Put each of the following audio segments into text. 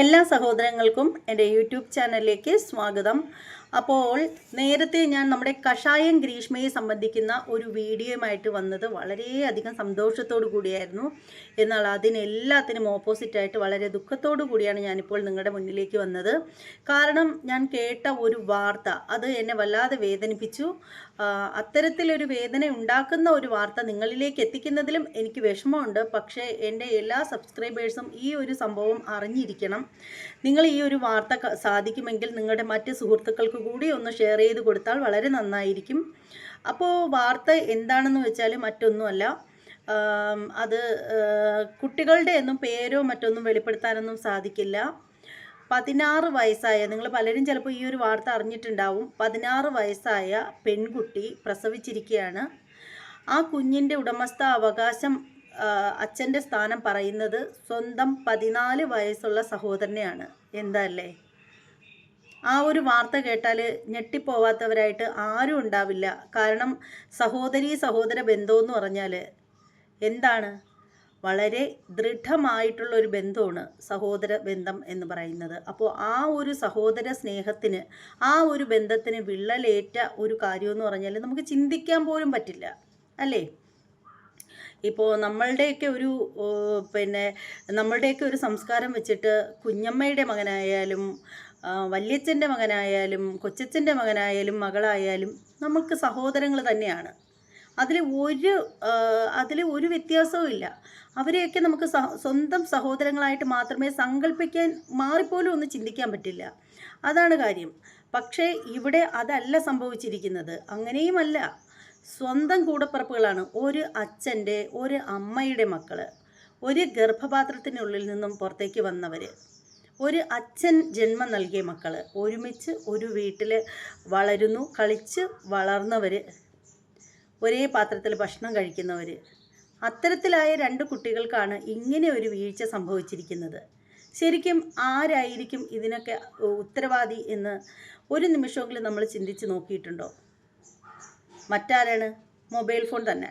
എല്ലാ സഹോദരങ്ങൾക്കും എന്റെ യൂട്യൂബ് ചാനലിലേക്ക് സ്വാഗതം. അപ്പോൾ നേരത്തെ ഞാൻ നമ്മുടെ കഷായം ഗ്രീഷ്മയെ സംബന്ധിക്കുന്ന ഒരു വീഡിയോയുമായിട്ട് വന്നത് വളരെയധികം സന്തോഷത്തോടു കൂടിയായിരുന്നു. എന്നാൽ അതിനെല്ലാത്തിനും ഓപ്പോസിറ്റായിട്ട് വളരെ ദുഃഖത്തോടു കൂടിയാണ് ഞാനിപ്പോൾ നിങ്ങളുടെ മുന്നിലേക്ക് വന്നത്. കാരണം ഞാൻ കേട്ട ഒരു വാർത്ത അത് എന്നെ വല്ലാതെ വേദനിപ്പിച്ചു. അത്തരത്തിലൊരു വേദന ഉണ്ടാക്കുന്ന ഒരു വാർത്ത നിങ്ങളിലേക്ക് എത്തിക്കുന്നതിലും എനിക്ക് വിഷമമുണ്ട്. പക്ഷേ എന്റെ എല്ലാ സബ്സ്ക്രൈബേഴ്സും ഈ ഒരു സംഭവം അറിഞ്ഞിരിക്കണം. നിങ്ങൾ ഈ ഒരു വാർത്ത സാധിക്കുമെങ്കിൽ നിങ്ങളുടെ മറ്റ് സുഹൃത്തുക്കൾക്ക് കൂടി ഒന്ന് ഷെയർ ചെയ്ത് കൊടുത്താൽ വളരെ നന്നായിരിക്കും. അപ്പോൾ വാർത്ത എന്താണെന്ന് വെച്ചാൽ മറ്റൊന്നുമല്ല. അത് കുട്ടികളുടെ ഒന്നും പേരോ മറ്റൊന്നും വെളിപ്പെടുത്താനൊന്നും സാധിക്കില്ല. പതിനാറ് വയസ്സായ നിങ്ങൾ പലരും ചിലപ്പോൾ ഈ ഒരു വാർത്ത അറിഞ്ഞിട്ടുണ്ടാവും. പതിനാറ് വയസ്സായ പെൺകുട്ടി പ്രസവിച്ചിരിക്കുകയാണ്. ആ കുഞ്ഞിന്റെ ഉടമസ്ഥ അവകാശം അച്ഛന്റെ സ്ഥാനം പറയുന്നത് സ്വന്തം പതിനാല് വയസ്സുള്ള സഹോദരനെയാണ്. എന്താ അല്ലേ? ആ ഒരു വാർത്ത കേട്ടാൽ ഞെട്ടിപ്പോവാത്തവരായിട്ട് ആരും ഉണ്ടാവില്ല. കാരണം സഹോദരി സഹോദര ബന്ധമെന്ന് പറഞ്ഞാൽ എന്താണ്? വളരെ ദൃഢമായിട്ടുള്ള ഒരു ബന്ധമാണ് സഹോദര ബന്ധം എന്ന് പറയുന്നത്. അപ്പോൾ ആ ഒരു സഹോദര സ്നേഹത്തിന് ആ ഒരു ബന്ധത്തിന് വിള്ളലേറ്റ ഒരു കാര്യമെന്ന് പറഞ്ഞാൽ നമുക്ക് ചിന്തിക്കാൻ പോലും പറ്റില്ല അല്ലേ? ഇപ്പോൾ നമ്മളുടെയൊക്കെ ഒരു പിന്നെ നമ്മളുടെയൊക്കെ ഒരു സംസ്കാരം വെച്ചിട്ട് കുഞ്ഞമ്മയുടെ മകനായാലും വല്യച്ഛന്റെ മകനായാലും കൊച്ചച്ഛന്റെ മകനായാലും മകളായാലും നമുക്ക് സഹോദരങ്ങൾ തന്നെയാണ്. അതിൽ ഒരു അതിൽ ഒരു വ്യത്യാസവും ഇല്ല. അവരെയൊക്കെ നമുക്ക് സ്വന്തം സഹോദരങ്ങളായിട്ട് മാത്രമേ സങ്കല്പിക്കാൻ മാറിപ്പോലും ഒന്ന് ചിന്തിക്കാൻ പറ്റില്ല. അതാണ് കാര്യം. പക്ഷേ ഇവിടെ അതല്ല സംഭവിച്ചിരിക്കുന്നത്. അങ്ങനെയുമല്ല. സ്വന്തം കൂടപ്പറപ്പുകളാണ് ഒരു അച്ഛന്റെ ഒരു അമ്മയുടെ മക്കൾ ഒരു ഗർഭപാത്രത്തിനുള്ളിൽ നിന്നും പുറത്തേക്ക് വന്നവർ ഒരു അച്ഛൻ ജന്മം നൽകിയ മക്കൾ ഒരുമിച്ച് ഒരു വീട്ടിൽ വളരുന്നു കളിച്ച് വളർന്നവർ ഒരേ പാത്രത്തിൽ ഭക്ഷണം കഴിക്കുന്നവർ അത്തരത്തിലായ രണ്ട് കുട്ടികൾക്കാണ് ഇങ്ങനെ ഒരു വീഴ്ച സംഭവിച്ചിരിക്കുന്നത്. ശരിക്കും ആരായിരിക്കും ഇതിനൊക്കെ ഉത്തരവാദി എന്ന് ഒരു നിമിഷമെങ്കിലും നമ്മൾ ചിന്തിച്ച് നോക്കിയിട്ടുണ്ടോ? മറ്റാരാണ്? മൊബൈൽ ഫോൺ തന്നെ.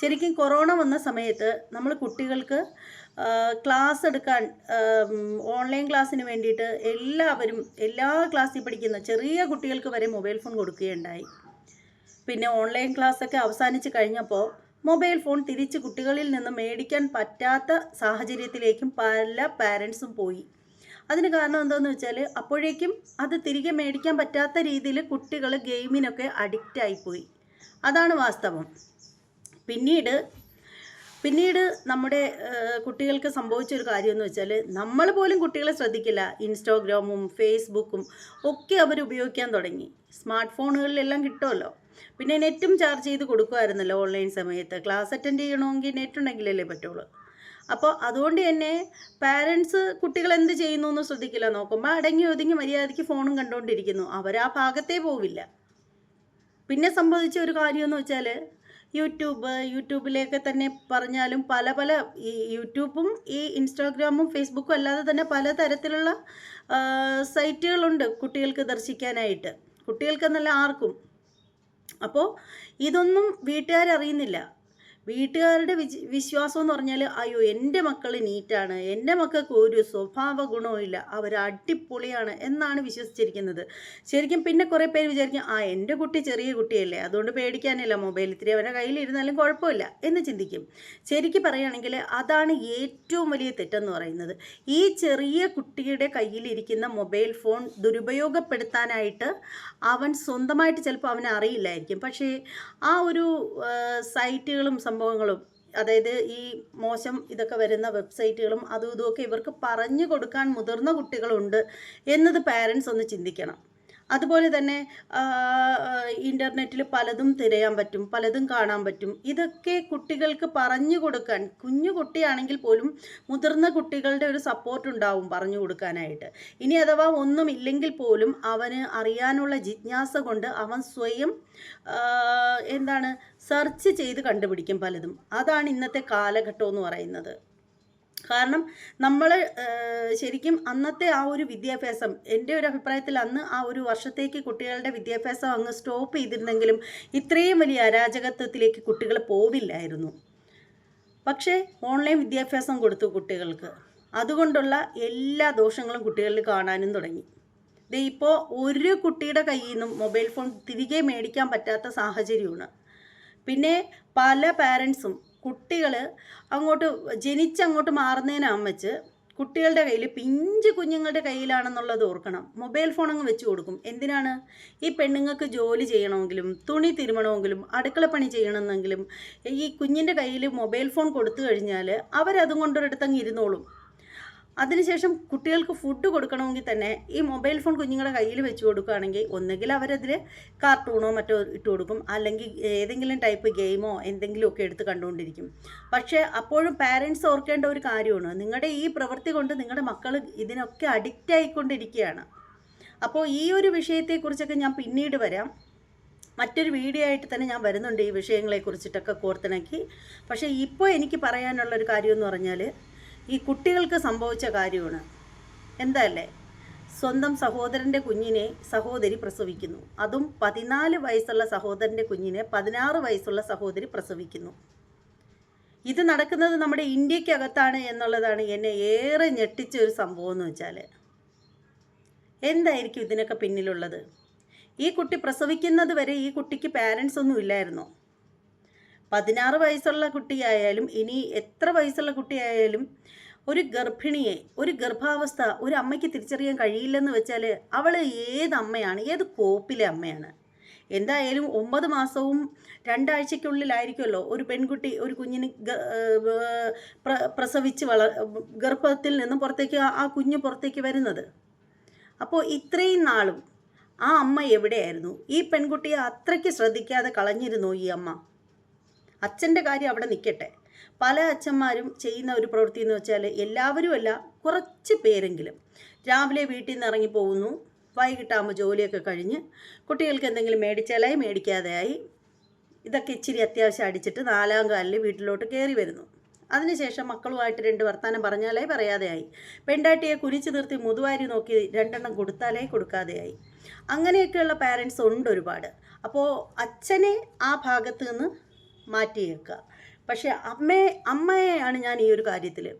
ശരിക്കും കൊറോണ വന്ന സമയത്ത് നമ്മൾ കുട്ടികൾക്ക് ക്ലാസ് എടുക്കാൻ ഓൺലൈൻ ക്ലാസ്സിന് വേണ്ടിയിട്ട് എല്ലാവരും എല്ലാ ക്ലാസ്സിൽ പഠിക്കുന്ന ചെറിയ കുട്ടികൾക്ക് വരെ മൊബൈൽ ഫോൺ കൊടുക്കുകയുണ്ടായി. പിന്നെ ഓൺലൈൻ ക്ലാസ്സൊക്കെ അവസാനിച്ച് കഴിഞ്ഞപ്പോൾ മൊബൈൽ ഫോൺ തിരിച്ച് കുട്ടികളിൽ നിന്ന് മേടിക്കാൻ പറ്റാത്ത സാഹചര്യത്തിലേക്കും പല പാരൻസും പോയി. അതിന് കാരണം എന്താണെന്ന് വെച്ചാൽ അപ്പോഴേക്കും അത് തിരികെ മേടിക്കാൻ പറ്റാത്ത രീതിയിൽ കുട്ടികൾ ഗെയിമിനൊക്കെ അഡിക്റ്റ് ആയിപ്പോയി. അതാണ് വാസ്തവം. പിന്നീട് പിന്നീട് നമ്മുടെ കുട്ടികൾക്ക് സംഭവിച്ച ഒരു കാര്യം എന്ന് വെച്ചാൽ നമ്മൾ പോലും കുട്ടികളെ ശ്രദ്ധിക്കില്ല. ഇൻസ്റ്റാഗ്രാമും ഫേസ്ബുക്കും ഒക്കെ അവർ ഉപയോഗിക്കാൻ തുടങ്ങി. സ്മാർട്ട് ഫോണുകളിലെല്ലാം കിട്ടുമല്ലോ. പിന്നെ നെറ്റും ചാർജ് ചെയ്ത് കൊടുക്കുമായിരുന്നല്ലോ ഓൺലൈൻ സമയത്ത്. ക്ലാസ് അറ്റൻഡ് ചെയ്യണമെങ്കിൽ നെറ്റ് ഉണ്ടെങ്കിലല്ലേ പറ്റുള്ളൂ. അപ്പോൾ അതുകൊണ്ട് തന്നെ പാരൻസ് കുട്ടികൾ എന്ത് ചെയ്യുന്നു എന്ന് ശ്രദ്ധിക്കില്ല. നോക്കുമ്പോൾ അടങ്ങി ഒതുങ്ങി മര്യാദയ്ക്ക് ഫോണും കണ്ടുകൊണ്ടിരിക്കുന്നു അവർ ആ ഭാഗത്തേ പോവില്ല. പിന്നെ സംഭവിച്ച ഒരു കാര്യമെന്ന് വെച്ചാൽ യൂട്യൂബ് യൂട്യൂബിലേക്ക് തന്നെ പറഞ്ഞാലും പല പല ഈ യൂട്യൂബും ഈ ഇൻസ്റ്റാഗ്രാമും ഫേസ്ബുക്കും അല്ലാതെ തന്നെ പല തരത്തിലുള്ള സൈറ്റുകളുണ്ട് കുട്ടികൾക്ക് ദർശിക്കാനായിട്ട്. കുട്ടികൾക്കെന്നല്ല ആർക്കും. അപ്പോൾ ഇതൊന്നും വീട്ടുകാരറിയുന്നില്ല. വീട്ടുകാരുടെ വിജ് വിശ്വാസം എന്ന് പറഞ്ഞാൽ അയ്യോ എന്റെ മക്കൾ നീറ്റാണ്. എന്റെ മക്കൾക്ക് ഒരു സ്വഭാവ ഗുണവും ഇല്ല അവർ അടിപൊളിയാണ് എന്നാണ് വിശ്വസിച്ചിരിക്കുന്നത്. ശരിക്കും പിന്നെ കുറേ പേര് വിചാരിക്കും ആ എന്റെ കുട്ടി ചെറിയ കുട്ടിയല്ലേ. അതുകൊണ്ട് പേടിക്കാനില്ല മൊബൈൽ ഇത്തിരി അവരുടെ കയ്യിലിരുന്നാലും കുഴപ്പമില്ല എന്ന് ചിന്തിക്കും. ശരിക്കും പറയുകയാണെങ്കിൽ അതാണ് ഏറ്റവും വലിയ തെറ്റെന്ന് പറയുന്നത്. ഈ ചെറിയ കുട്ടിയുടെ കയ്യിലിരിക്കുന്ന മൊബൈൽ ഫോൺ ദുരുപയോഗപ്പെടുത്താനായിട്ട് അവൻ സ്വന്തമായിട്ട് ചിലപ്പോൾ അവനെ അറിയില്ലായിരിക്കും. പക്ഷേ ആ ഒരു സൈറ്റുകളും സംഭവങ്ങളും അതായത് ഈ മോശം ഇതൊക്കെ വരുന്ന വെബ്സൈറ്റുകളും അതും ഇതുമൊക്കെ ഇവർക്ക് പറഞ്ഞു കൊടുക്കാൻ മുതിർന്ന കുട്ടികളുണ്ട് എന്നത് പാരൻസ് ഒന്ന് ചിന്തിക്കണം. അതുപോലെ തന്നെ ഇന്റർനെറ്റിൽ പലതും തിരയാൻ പറ്റും പലതും കാണാൻ പറ്റും. ഇതൊക്കെ കുട്ടികൾക്ക് പറഞ്ഞു കൊടുക്കാൻ കുഞ്ഞു കുട്ടിയാണെങ്കിൽ പോലും മുതിർന്ന കുട്ടികളുടെ ഒരു സപ്പോർട്ട് ഉണ്ടാവും പറഞ്ഞു കൊടുക്കാനായിട്ട്. ഇനി അഥവാ ഒന്നും ഇല്ലെങ്കിൽ പോലും അവന് അറിയാനുള്ള ജിജ്ഞാസ കൊണ്ട് അവൻ സ്വയം എന്താണ് സെർച്ച് ചെയ്ത് കണ്ടുപിടിക്കും പലതും. അതാണ് ഇന്നത്തെ കാലഘട്ടം എന്ന് പറയുന്നത്. കാരണം നമ്മൾ ശരിക്കും അന്നത്തെ ആ ഒരു വിദ്യാഭ്യാസം എന്റെ ഒരു അഭിപ്രായത്തിൽ അന്ന് ആ ഒരു വർഷത്തേക്ക് കുട്ടികളുടെ വിദ്യാഭ്യാസം അങ്ങ് സ്റ്റോപ്പ് ചെയ്തിരുന്നെങ്കിലും ഇത്രയും വലിയ അരാജകത്വത്തിലേക്ക് കുട്ടികൾ പോവില്ലായിരുന്നു. പക്ഷേ ഓൺലൈൻ വിദ്യാഭ്യാസം കൊടുത്തു കുട്ടികൾക്ക്. അതുകൊണ്ടുള്ള എല്ലാ ദോഷങ്ങളും കുട്ടികളിൽ കാണാനും തുടങ്ങി. ദേ ഇപ്പോൾ ഒരു കുട്ടിയുടെ കയ്യിൽ നിന്നും മൊബൈൽ ഫോൺ തിരികെ മേടിക്കാൻ പറ്റാത്ത സാഹചര്യമാണ്. പിന്നെ പല പാരൻസും കുട്ടികൾ അങ്ങോട്ട് ജനിച്ചങ്ങോട്ട് മാറുന്നതിനാകും വെച്ച് കുട്ടികളുടെ കയ്യിൽ പിഞ്ച് കുഞ്ഞുങ്ങളുടെ കയ്യിലാണെന്നുള്ളത് ഓർക്കണം. മൊബൈൽ ഫോൺ അങ്ങ് വെച്ച് കൊടുക്കും. എന്തിനാണ്? ഈ പെണ്ണുങ്ങൾക്ക് ജോലി ചെയ്യണമെങ്കിലും തുണി തിരുമണമെങ്കിലും അടുക്കളപ്പണി ചെയ്യണമെന്നെങ്കിലും ഈ കുഞ്ഞിന്റെ കയ്യിൽ മൊബൈൽ ഫോൺ കൊടുത്തു കഴിഞ്ഞാൽ അവരതും കൊണ്ടൊരിടത്തങ്ങ് ഇരുന്നോളും. അതിനുശേഷം കുട്ടികൾക്ക് ഫുഡ് കൊടുക്കണമെങ്കിൽ തന്നെ ഈ മൊബൈൽ ഫോൺ കുഞ്ഞുങ്ങളുടെ കയ്യിൽ വെച്ച് കൊടുക്കുകയാണെങ്കിൽ ഒന്നുകിൽ അവരതിൽ കാർട്ടൂണോ മറ്റോ ഇട്ട് കൊടുക്കും. അല്ലെങ്കിൽ ഏതെങ്കിലും ടൈപ്പ് ഗെയിമോ എന്തെങ്കിലുമൊക്കെ എടുത്ത് കണ്ടുകൊണ്ടിരിക്കും. പക്ഷേ അപ്പോഴും പാരൻസ് ഓർക്കേണ്ട ഒരു കാര്യമാണ്. നിങ്ങളുടെ ഈ പ്രവൃത്തി കൊണ്ട് നിങ്ങളുടെ മക്കൾ ഇതിനൊക്കെ അഡിക്റ്റ് ആയിക്കൊണ്ടിരിക്കുകയാണ്. അപ്പോൾ ഈ ഒരു വിഷയത്തെക്കുറിച്ചൊക്കെ ഞാൻ പിന്നീട് വരാം. മറ്റൊരു വീഡിയോ ആയിട്ട് തന്നെ ഞാൻ വരുന്നുണ്ട് ഈ വിഷയങ്ങളെക്കുറിച്ചിട്ടൊക്കെ കോർത്തിണക്കി. പക്ഷേ ഇപ്പോൾ എനിക്ക് പറയാനുള്ളൊരു കാര്യം എന്ന് പറഞ്ഞാൽ ഈ കുട്ടികൾക്ക് സംഭവിച്ച കാര്യമാണ്. എന്തല്ലേ? സ്വന്തം സഹോദരന്റെ കുഞ്ഞിനെ സഹോദരി പ്രസവിക്കുന്നു. അതും പതിനാല് വയസ്സുള്ള സഹോദരന്റെ കുഞ്ഞിനെ പതിനാറ് വയസ്സുള്ള സഹോദരി പ്രസവിക്കുന്നു. ഇത് നടക്കുന്നത് നമ്മുടെ ഇന്ത്യക്കകത്താണ് എന്നുള്ളതാണ് എന്നെ ഏറെ ഞെട്ടിച്ച ഒരു സംഭവം എന്ന് വെച്ചാൽ എന്തായിരിക്കും ഇതിനൊക്കെ പിന്നിലുള്ളത്? ഈ കുട്ടി പ്രസവിക്കുന്നത് വരെ ഈ കുട്ടിക്ക് പാരൻസ് ഒന്നും ഇല്ലായിരുന്നോ? പതിനാറ് വയസ്സുള്ള കുട്ടിയായാലും ഇനി എത്ര വയസ്സുള്ള കുട്ടിയായാലും ഒരു ഗർഭിണിയെ ഒരു ഗർഭാവസ്ഥ ഒരു അമ്മയ്ക്ക് തിരിച്ചറിയാൻ കഴിയില്ലെന്ന് വെച്ചാൽ അവൾ ഏത് അമ്മയാണ് ഏത് കോപ്പിലെ അമ്മയാണ്? എന്തായാലും ഒമ്പത് മാസവും രണ്ടാഴ്ചയ്ക്കുള്ളിലായിരിക്കുമല്ലോ ഒരു പെൺകുട്ടി ഒരു കുഞ്ഞിന് പ്രസവിച്ച് വള ഗർഭത്തിൽ നിന്നും പുറത്തേക്ക് ആ കുഞ്ഞ് പുറത്തേക്ക് വരുന്നത്. അപ്പോൾ ഇത്രയും നാളും ആ അമ്മ എവിടെയായിരുന്നു? ഈ പെൺകുട്ടിയെ അത്രയ്ക്ക് ശ്രദ്ധിക്കാതെ കളഞ്ഞിരുന്നു ഈ അമ്മ? അച്ഛന്റെ കാര്യം അവിടെ നിൽക്കട്ടെ. പല അച്ഛന്മാരും ചെയ്യുന്ന ഒരു പ്രവൃത്തി എന്ന് വെച്ചാൽ എല്ലാവരും അല്ല കുറച്ച് പേരെങ്കിലും. രാവിലെ വീട്ടിൽ നിന്ന് ഇറങ്ങി പോകുന്നു. വൈകിട്ടാകുമ്പോൾ ജോലിയൊക്കെ കഴിഞ്ഞ് കുട്ടികൾക്ക് എന്തെങ്കിലും മേടിച്ചാലായി മേടിക്കാതെയായി. ഇതൊക്കെ ഇച്ചിരി അത്യാവശ്യം അടിച്ചിട്ട് നാലാം കാലിൽ വീട്ടിലോട്ട് കയറി വരുന്നു. അതിനുശേഷം മക്കളുമായിട്ട് രണ്ട് വർത്തമാനം പറഞ്ഞാലേ പറയാതെയായി. പെണ്ടാട്ടിയെ കുനിച്ചു നിർത്തി മുതുവാരി നോക്കി രണ്ടെണ്ണം കൊടുത്താലേ കൊടുക്കാതെയായി. അങ്ങനെയൊക്കെയുള്ള പാരൻസ് ഉണ്ട് ഒരുപാട്. അപ്പോൾ അച്ഛനെ ആ ഭാഗത്ത് നിന്ന് മാറ്റിയേക്കുക. പക്ഷേ അമ്മയെ അമ്മയെയാണ് ഞാൻ ഈ ഒരു കാര്യത്തിൽ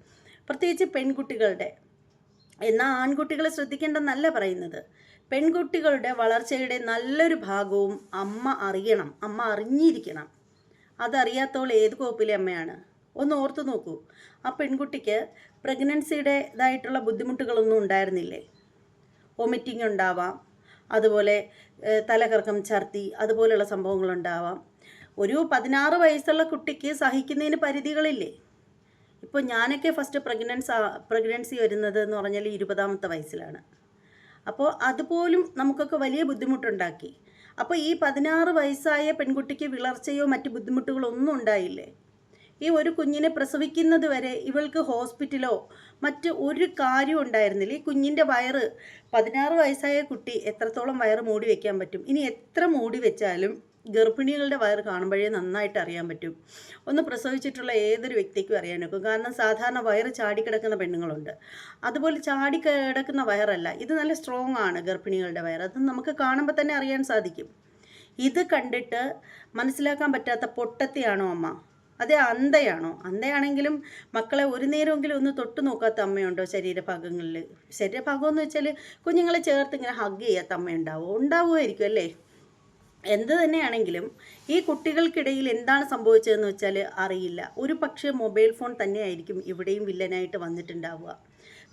പ്രത്യേകിച്ച് പെൺകുട്ടികളുടെ എന്നാൽ ആൺകുട്ടികളെ ശ്രദ്ധിക്കേണ്ടെന്നല്ല പറയുന്നത്. പെൺകുട്ടികളുടെ വളർച്ചയുടെ നല്ലൊരു ഭാഗവും അമ്മ അറിയണം അമ്മ അറിഞ്ഞിരിക്കണം. അതറിയാത്തവൾ ഏത് കോപ്പിലെ അമ്മയാണ്? ഒന്ന് ഓർത്തു നോക്കൂ. ആ പെൺകുട്ടിക്ക് പ്രഗ്നൻസിയുടേതായിട്ടുള്ള ബുദ്ധിമുട്ടുകളൊന്നും ഉണ്ടായിരുന്നില്ലേ? വൊമിറ്റിംഗ് ഉണ്ടാവാം അതുപോലെ തലകറക്കം ഛർദി അതുപോലെയുള്ള സംഭവങ്ങളുണ്ടാവാം. ഒരു പതിനാറ് വയസ്സുള്ള കുട്ടിക്ക് സഹിക്കുന്നതിന് പരിധികളില്ലേ? ഇപ്പോൾ ഞാനൊക്കെ ഫസ്റ്റ് പ്രഗ്നൻസ് പ്രഗ്നൻസി വരുന്നത് എന്ന് പറഞ്ഞാൽ ഇരുപതാമത്തെ വയസ്സിലാണ്. അപ്പോൾ അതുപോലും നമുക്കൊക്കെ വലിയ ബുദ്ധിമുട്ടുണ്ടാക്കി. അപ്പോൾ ഈ പതിനാറ് വയസ്സായ പെൺകുട്ടിക്ക് വിളർച്ചയോ മറ്റ് ബുദ്ധിമുട്ടുകളോ ഒന്നും ഉണ്ടായില്ലേ? ഈ ഒരു കുഞ്ഞിനെ പ്രസവിക്കുന്നത് വരെ ഇവൾക്ക് ഹോസ്പിറ്റലോ മറ്റ് ഒരു കാര്യം ഉണ്ടായിരുന്നില്ല. ഈ കുഞ്ഞിന്റെ വയറ് പതിനാറ് വയസ്സായ കുട്ടി എത്രത്തോളം വയറ് മൂടി വയ്ക്കാൻ പറ്റും? ഇനി എത്ര മൂടി വെച്ചാലും ഗർഭിണികളുടെ വയർ കാണുമ്പോഴേ നന്നായിട്ട് അറിയാൻ പറ്റും. ഒന്ന് പ്രസവിച്ചിട്ടുള്ള ഏതൊരു വ്യക്തിക്കും അറിയാനൊക്കും കാരണം സാധാരണ വയറ് ചാടിക്കിടക്കുന്ന പെണ്ണുങ്ങളുണ്ട്. അതുപോലെ ചാടിക്കിടക്കുന്ന വയറല്ല. ഇത് നല്ല സ്ട്രോങ് ആണ് ഗർഭിണികളുടെ വയർ അത് നമുക്ക് കാണുമ്പോൾ തന്നെ അറിയാൻ സാധിക്കും. ഇത് കണ്ടിട്ട് മനസ്സിലാക്കാൻ പറ്റാത്ത പൊട്ടത്തിയാണോ അമ്മ? അതെ അന്ധയാണോ? അന്ധയാണെങ്കിലും മക്കളെ ഒരു നേരമെങ്കിലും ഒന്ന് തൊട്ട് നോക്കാത്ത അമ്മയുണ്ടോ ശരീരഭാഗങ്ങളിൽ? ശരീരഭാഗം എന്ന് വെച്ചാൽ കുഞ്ഞുങ്ങളെ ചേർത്ത് ഇങ്ങനെ ഹഗ് ചെയ്യാത്ത അമ്മയുണ്ടാവോ? ഉണ്ടാവുമായിരിക്കും അല്ലേ? എന്ത് തന്നെയാണെങ്കിലും ഈ കുട്ടികൾക്കിടയിൽ എന്താണ് സംഭവിച്ചതെന്ന് വെച്ചാൽ അറിയില്ല. ഒരു പക്ഷേ മൊബൈൽ ഫോൺ തന്നെയായിരിക്കും ഇവിടെയും വില്ലനായിട്ട് വന്നിട്ടുണ്ടാവുക.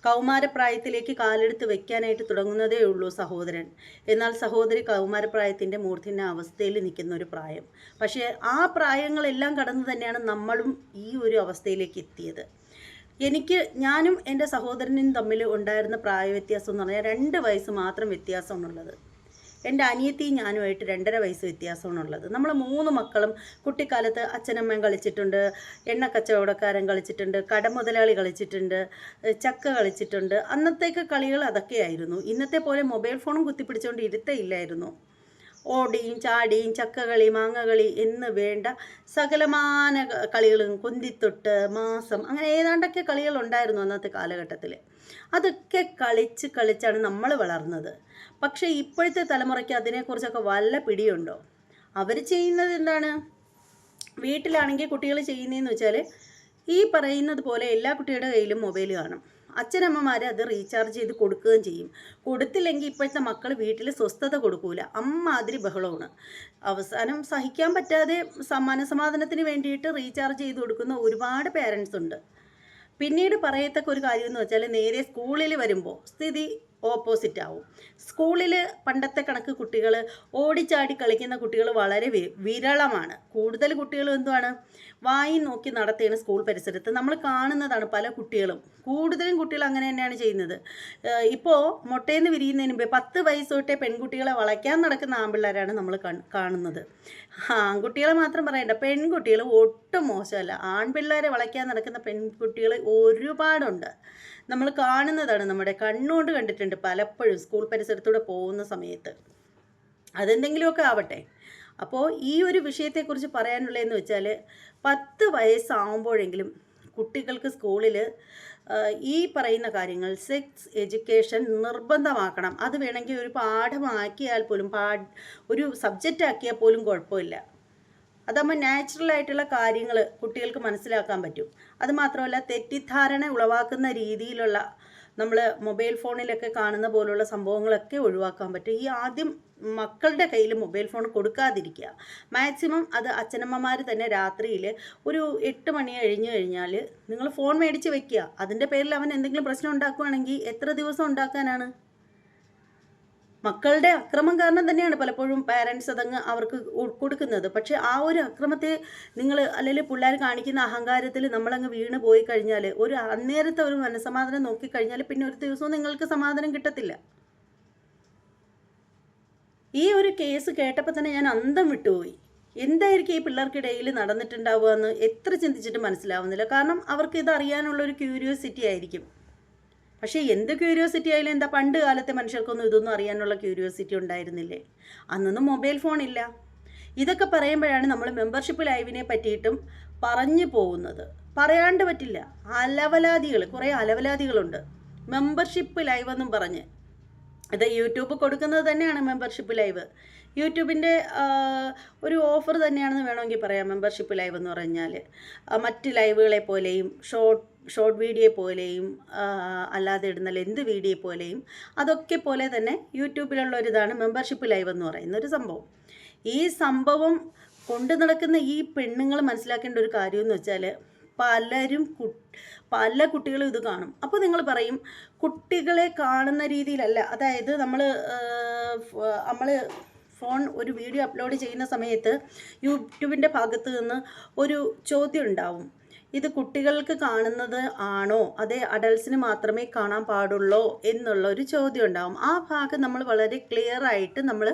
കൗമാരപ്രായത്തിലേക്ക് കാലെടുത്ത് വെക്കാനായിട്ട് തുടങ്ങുന്നതേ ഉള്ളൂ സഹോദരൻ. എന്നാൽ സഹോദരി കൗമാരപ്രായത്തിന്റെ മൂർധന്യ അവസ്ഥയിൽ നിൽക്കുന്ന ഒരു പ്രായം. പക്ഷേ ആ പ്രായങ്ങളെല്ലാം കടന്നു തന്നെയാണ് നമ്മളും ഈ ഒരു അവസ്ഥയിലേക്ക് എത്തിയത്. എനിക്ക് ഞാനും എന്റെ സഹോദരനും തമ്മിൽ ഉണ്ടായിരുന്ന പ്രായ വ്യത്യാസം എന്ന് പറഞ്ഞാൽ രണ്ട് വയസ്സ് മാത്രം വ്യത്യാസമാണുള്ളത്. എന്റെ അനിയത്തിയും ഞാനുമായിട്ട് രണ്ടര വയസ്സ് വ്യത്യാസമാണുള്ളത്. നമ്മൾ മൂന്ന് മക്കളും കുട്ടിക്കാലത്ത് അച്ഛനമ്മയും കളിച്ചിട്ടുണ്ട് എണ്ണ കച്ചവടക്കാരൻ കളിച്ചിട്ടുണ്ട് കടമുതലാളി കളിച്ചിട്ടുണ്ട് ചക്ക കളിച്ചിട്ടുണ്ട്. അന്നത്തേക്ക് കളികൾ അതൊക്കെയായിരുന്നു. ഇന്നത്തെ പോലെ മൊബൈൽ ഫോണും കുത്തിപ്പിടിച്ചുകൊണ്ട് ഇരുത്തയില്ലായിരുന്നു. ഓടിയും ചാടിയും ചക്കകളി മാങ്ങകളി എന്ന് വേണ്ട സകലമാന കളികളും കുന്തിത്തൊട്ട് മാസം അങ്ങനെ ഏതാണ്ടൊക്കെ കളികളുണ്ടായിരുന്നു അന്നത്തെ കാലഘട്ടത്തിൽ അതൊക്കെ കളിച്ച് കളിച്ചാണ് നമ്മൾ വളർന്നത്. പക്ഷേ ഇപ്പോഴത്തെ തലമുറയ്ക്ക് അതിനെക്കുറിച്ചൊക്കെ വല്ല പിടിയുണ്ടോ? അവർ ചെയ്യുന്നത് എന്താണ്? വീട്ടിലാണെങ്കിൽ കുട്ടികൾ ചെയ്യുന്നതെന്ന് വെച്ചാൽ ഈ പറയുന്നത് പോലെ എല്ലാ കുട്ടിയുടെ കയ്യിലും മൊബൈൽ കാണും. അച്ഛനമ്മമാർ അത് റീചാർജ് ചെയ്ത് കൊടുക്കുകയും ചെയ്യും. കൊടുത്തില്ലെങ്കിൽ ഇപ്പോഴത്തെ മക്കൾ വീട്ടിൽ സ്വസ്ഥത കൊടുക്കൂല. അമ്മാതിരി ബഹളമാണ്. അവസാനം സഹിക്കാൻ പറ്റാതെ മനസമാധാനത്തിന് വേണ്ടിയിട്ട് റീചാർജ് ചെയ്ത് കൊടുക്കുന്ന ഒരുപാട് പേരൻസ് ഉണ്ട്. പിന്നീട് പറയത്തക്ക ഒരു കാര്യം എന്ന് വെച്ചാൽ നേരെ സ്കൂളിൽ വരുമ്പോൾ സ്ഥിതി ഓപ്പോസിറ്റ് ആവും. സ്കൂളിൽ പണ്ടത്തെ കണക്ക് കുട്ടികൾ ഓടിച്ചാടി കളിക്കുന്ന കുട്ടികൾ വളരെ വിരളമാണ്. കൂടുതൽ കുട്ടികൾ എന്തുവാണ്? വായി നോക്കി നടത്തിയാണ് സ്കൂൾ പരിസരത്ത്. നമ്മൾ കാണുന്നതാണ് പല കുട്ടികളും. കൂടുതലും കുട്ടികൾ അങ്ങനെ തന്നെയാണ് ചെയ്യുന്നത്. ഇപ്പോൾ മുട്ടേന്ന് വിരിയുന്നതിന് മുമ്പേ പത്ത് വയസ്സ് തൊട്ടേ പെൺകുട്ടികളെ വളയ്ക്കാൻ നടക്കുന്ന ആൺപിള്ളേരാണ് നമ്മൾ കാണുന്നത്. ആൺകുട്ടികളെ മാത്രം പറയണ്ട പെൺകുട്ടികൾ ഒട്ടും മോശമല്ല. ആൺപിള്ളേരെ വളയ്ക്കാൻ നടക്കുന്ന പെൺകുട്ടികൾ ഒരുപാടുണ്ട്. നമ്മൾ കാണുന്നതാണ് നമ്മുടെ കണ്ണുകൊണ്ട് കണ്ടിട്ടുണ്ട് പലപ്പോഴും സ്കൂൾ പരിസരത്തൂടെ പോകുന്ന സമയത്ത്. അതെന്തെങ്കിലുമൊക്കെ ആവട്ടെ. അപ്പോൾ ഈ ഒരു വിഷയത്തെക്കുറിച്ച് പറയാനുള്ളതെന്ന് വെച്ചാൽ പത്ത് വയസ്സാവുമ്പോഴെങ്കിലും കുട്ടികൾക്ക് സ്കൂളിൽ ഈ പറയുന്ന കാര്യങ്ങൾ സെക്സ് എഡ്യൂക്കേഷൻ നിർബന്ധമാക്കണം. അത് വേണമെങ്കിൽ ഒരു പാഠമാക്കിയാൽ പോലും പാ ഒരു സബ്ജക്റ്റ് ആക്കിയാൽ പോലും കുഴപ്പമില്ല. അതാകുമ്പോൾ നാച്ചുറൽ ആയിട്ടുള്ള കാര്യങ്ങൾ കുട്ടികൾക്ക് മനസ്സിലാക്കാൻ പറ്റും. അതുമാത്രമല്ല തെറ്റിദ്ധാരണ ഉളവാക്കുന്ന രീതിയിലുള്ള നമ്മൾ മൊബൈൽ ഫോണിലൊക്കെ കാണുന്ന പോലുള്ള സംഭവങ്ങളൊക്കെ ഒഴിവാക്കാൻ പറ്റും. ഈ ആദ്യം മക്കളുടെ കയ്യിൽ മൊബൈൽ ഫോൺ കൊടുക്കാതിരിക്കുക. മാക്സിമം അത് അച്ഛനമ്മമാർ തന്നെ രാത്രിയിൽ ഒരു എട്ട് മണി കഴിഞ്ഞു കഴിഞ്ഞാൽ നിങ്ങൾ ഫോൺ മേടിച്ച് വെക്കുക. അതിന്റെ പേരിൽ അവൻ എന്തെങ്കിലും പ്രശ്നം ഉണ്ടാക്കുകയാണെങ്കിൽ എത്ര ദിവസം ഉണ്ടാക്കാനാണ്? മക്കളുടെ അക്രമം കാരണം തന്നെയാണ് പലപ്പോഴും പാരൻസ് അതങ്ങ് അവർക്ക് കൊടുക്കുന്നത്. പക്ഷെ ആ ഒരു അക്രമത്തെ നിങ്ങൾ അല്ലെങ്കിൽ പിള്ളേർ കാണിക്കുന്ന അഹങ്കാരത്തിൽ നമ്മളങ്ങ് വീണ് പോയി കഴിഞ്ഞാൽ ഒരു അന്നേരത്തെ ഒരു മനസ്സമാധാനം നോക്കിക്കഴിഞ്ഞാൽ പിന്നെ ഒരു ദിവസവും നിങ്ങൾക്ക് സമാധാനം കിട്ടത്തില്ല. ഈ ഒരു കേസ് കേട്ടപ്പോൾ തന്നെ ഞാൻ അന്തം വിട്ടുപോയി. എന്തായിരിക്കും ഈ പിള്ളേർക്കിടയിൽ നടന്നിട്ടുണ്ടാവുക എന്ന് എത്ര ചിന്തിച്ചിട്ട് മനസ്സിലാവുന്നില്ല. കാരണം അവർക്ക് ഇത് അറിയാനുള്ള ഒരു ക്യൂരിയോസിറ്റി ആയിരിക്കും. പക്ഷേ എന്ത് ക്യൂരിയോസിറ്റി ആയാലും എന്താ പണ്ട് കാലത്തെ മനുഷ്യർക്കൊന്നും ഇതൊന്നും അറിയാനുള്ള ക്യൂരിയോസിറ്റി ഉണ്ടായിരുന്നില്ലേ? അന്നൊന്നും മൊബൈൽ ഫോൺ ഇല്ല. ഇതൊക്കെ പറയുമ്പോഴാണ് നമ്മൾ മെമ്പർഷിപ്പ് ലൈവിനെ പറ്റിയിട്ടും പറഞ്ഞു പോകുന്നത്. പറയാണ്ട് പറ്റില്ല. അലവലാദികൾ കുറേ അലവലാദികളുണ്ട് മെമ്പർഷിപ്പ് ലൈവ് എന്നും പറഞ്ഞ്. ഇത് യൂട്യൂബ് കൊടുക്കുന്നത് തന്നെയാണ് മെമ്പർഷിപ്പ് ലൈവ് യൂട്യൂബിന്റെ ഒരു ഓഫർ തന്നെയാണെന്ന് വേണമെങ്കിൽ പറയാം മെമ്പർഷിപ്പ് ലൈവ് എന്ന് പറഞ്ഞാൽ മറ്റ് ലൈവുകളെ പോലെയും ഷോർട്ട് ഷോർട്ട് വീഡിയോ പോലെയും അല്ലാതെ ഇടുന്ന എന്ത് വീഡിയോ പോലെയും അതൊക്കെ പോലെ തന്നെ യൂട്യൂബിലുള്ള ഒരിതാണ് മെമ്പർഷിപ്പ് ലൈവ് എന്ന് പറയുന്ന ഒരു സംഭവം. ഈ സംഭവം കൊണ്ടു നടക്കുന്ന ഈ പെണ്ണുങ്ങൾ മനസ്സിലാക്കേണ്ട ഒരു കാര്യം എന്ന് വെച്ചാൽ പലരും പല കുട്ടികളും ഇത് കാണും. അപ്പോൾ നിങ്ങൾ പറയും കുട്ടികളെ കാണുന്ന രീതിയിലല്ല. അതായത് നമ്മൾ നമ്മൾ ഫോൺ ഒരു വീഡിയോ അപ്ലോഡ് ചെയ്യുന്ന സമയത്ത് യൂട്യൂബിന്റെ ഭാഗത്ത് നിന്ന് ഒരു ചോദ്യം ഉണ്ടാവും. ഇത് കുട്ടികൾക്ക് കാണുന്നത് ആണോ? അതേ അഡൽസിന് മാത്രമേ കാണാൻ പാടുള്ളോ എന്നുള്ള ഒരു ചോദ്യം ഉണ്ടാവും ആ ഭാഗം നമ്മൾ വളരെ ക്ലിയർ ആയിട്ട് നമ്മൾ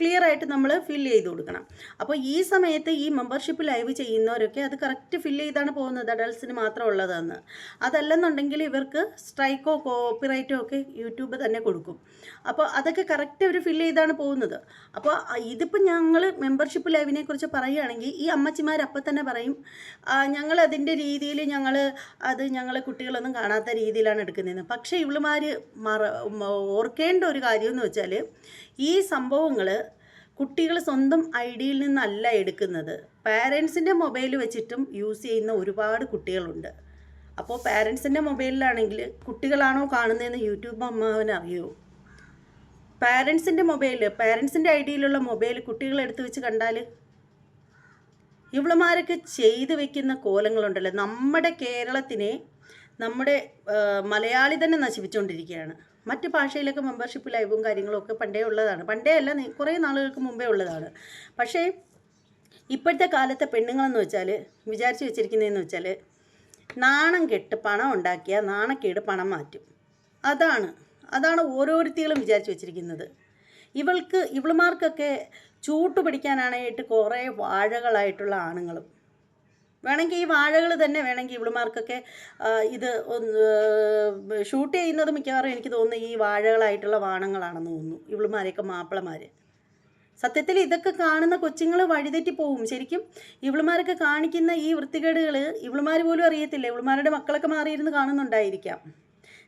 ക്ലിയർ ആയിട്ട് നമ്മൾ ഫില്ല് ചെയ്ത് കൊടുക്കണം. അപ്പോൾ ഈ സമയത്ത് ഈ മെമ്പർഷിപ്പ് ലൈവ് ചെയ്യുന്നവരൊക്കെ അത് കറക്റ്റ് ഫില്ല് ചെയ്താണ് പോകുന്നത് അഡൽസിന് മാത്രം ഉള്ളതെന്ന്. അതല്ലെന്നുണ്ടെങ്കിൽ ഇവർക്ക് സ്ട്രൈക്കോ കോപ്പിറൈറ്റോ ഒക്കെ യൂട്യൂബ് തന്നെ കൊടുക്കും. അപ്പോൾ അതൊക്കെ കറക്റ്റ് അവർ ഫില്ല് ചെയ്താണ് പോകുന്നത്. അപ്പോൾ ഇതിപ്പോൾ ഞങ്ങൾ മെമ്പർഷിപ്പ് ലൈവിനെ കുറിച്ച് പറയുകയാണെങ്കിൽ ഈ അമ്മച്ചിമാർ അപ്പം തന്നെ പറയും ഞങ്ങൾ അതിന്റെ രീതിയിൽ ഞങ്ങൾ അത് ഞങ്ങൾ കുട്ടികളൊന്നും കാണാത്ത രീതിയിലാണ് എടുക്കുന്നത് പക്ഷേ ഇവളുമാർ മറ ഓർക്കേണ്ട ഒരു കാര്യമെന്ന് വെച്ചാൽ ഈ സംഭവങ്ങൾ കുട്ടികൾ സ്വന്തം ഐ ഡിയിൽ നിന്നല്ല എടുക്കുന്നത്. പാരൻസിന്റെ മൊബൈൽ വെച്ചിട്ടും യൂസ് ചെയ്യുന്ന ഒരുപാട് കുട്ടികളുണ്ട്. അപ്പോൾ പാരൻസിന്റെ മൊബൈലിലാണെങ്കിൽ കുട്ടികളാണോ കാണുന്നതെന്ന് യൂട്യൂബ് അമ്മാവന് അറിയോ? പാരൻസിന്റെ മൊബൈൽ പാരൻസിന്റെ ഐ ഡിയിലുള്ള മൊബൈൽ കുട്ടികൾ എടുത്തു വെച്ച് കണ്ടാൽ ഇവളുമാരൊക്കെ ചെയ്തു വെക്കുന്ന കോലങ്ങളുണ്ടല്ലോ. നമ്മുടെ കേരളത്തിനെ നമ്മുടെ മലയാളി തന്നെ നശിപ്പിച്ചുകൊണ്ടിരിക്കുകയാണ്. മറ്റ് ഭാഷയിലൊക്കെ മെമ്പർഷിപ്പ് ലൈവും കാര്യങ്ങളും ഒക്കെ പണ്ടേ ഉള്ളതാണ്. പണ്ടേ അല്ല കുറേ നാളുകൾക്ക് മുമ്പേ ഉള്ളതാണ്. പക്ഷേ ഇപ്പോഴത്തെ കാലത്തെ പെണ്ണുങ്ങളെന്ന് വെച്ചാൽ വിചാരിച്ച് വെച്ചിരിക്കുന്നതെന്ന് വെച്ചാൽ നാണം കെട്ട് പണം ഉണ്ടാക്കിയ നാണക്കേട് പണം മാറ്റും. അതാണ് അതാണ് ഓരോരുത്തികളും വിചാരിച്ച് വെച്ചിരിക്കുന്നത്. ഇവൾക്ക് ഇവളുമാർക്കൊക്കെ ചൂട്ട് പിടിക്കാനായിട്ട് കുറേ വാഴകളായിട്ടുള്ള ആണുങ്ങളും. വേണമെങ്കിൽ ഈ വാഴകൾ തന്നെ വേണമെങ്കിൽ ഇവളുമാർക്കൊക്കെ ഇത് ഷൂട്ട് ചെയ്യുന്നത് മിക്കവാറും എനിക്ക് തോന്നുന്നു ഈ വാഴകളായിട്ടുള്ള വാണങ്ങളാണെന്ന് തോന്നുന്നു. ഇവളുമാരെയൊക്കെ മാപ്പിളമാർ സത്യത്തിൽ ഇതൊക്കെ കാണുന്ന കൊച്ചുങ്ങൾ വഴിതെറ്റി പോവും. ശരിക്കും ഇവളുമാരൊക്കെ കാണിക്കുന്ന ഈ വൃത്തികേടുകൾ ഇവളുമാർ പോലും അറിയത്തില്ല. ഇവളുമാരുടെ മക്കളൊക്കെ മാറിയിരുന്ന് കാണുന്നുണ്ടായിരിക്കാം.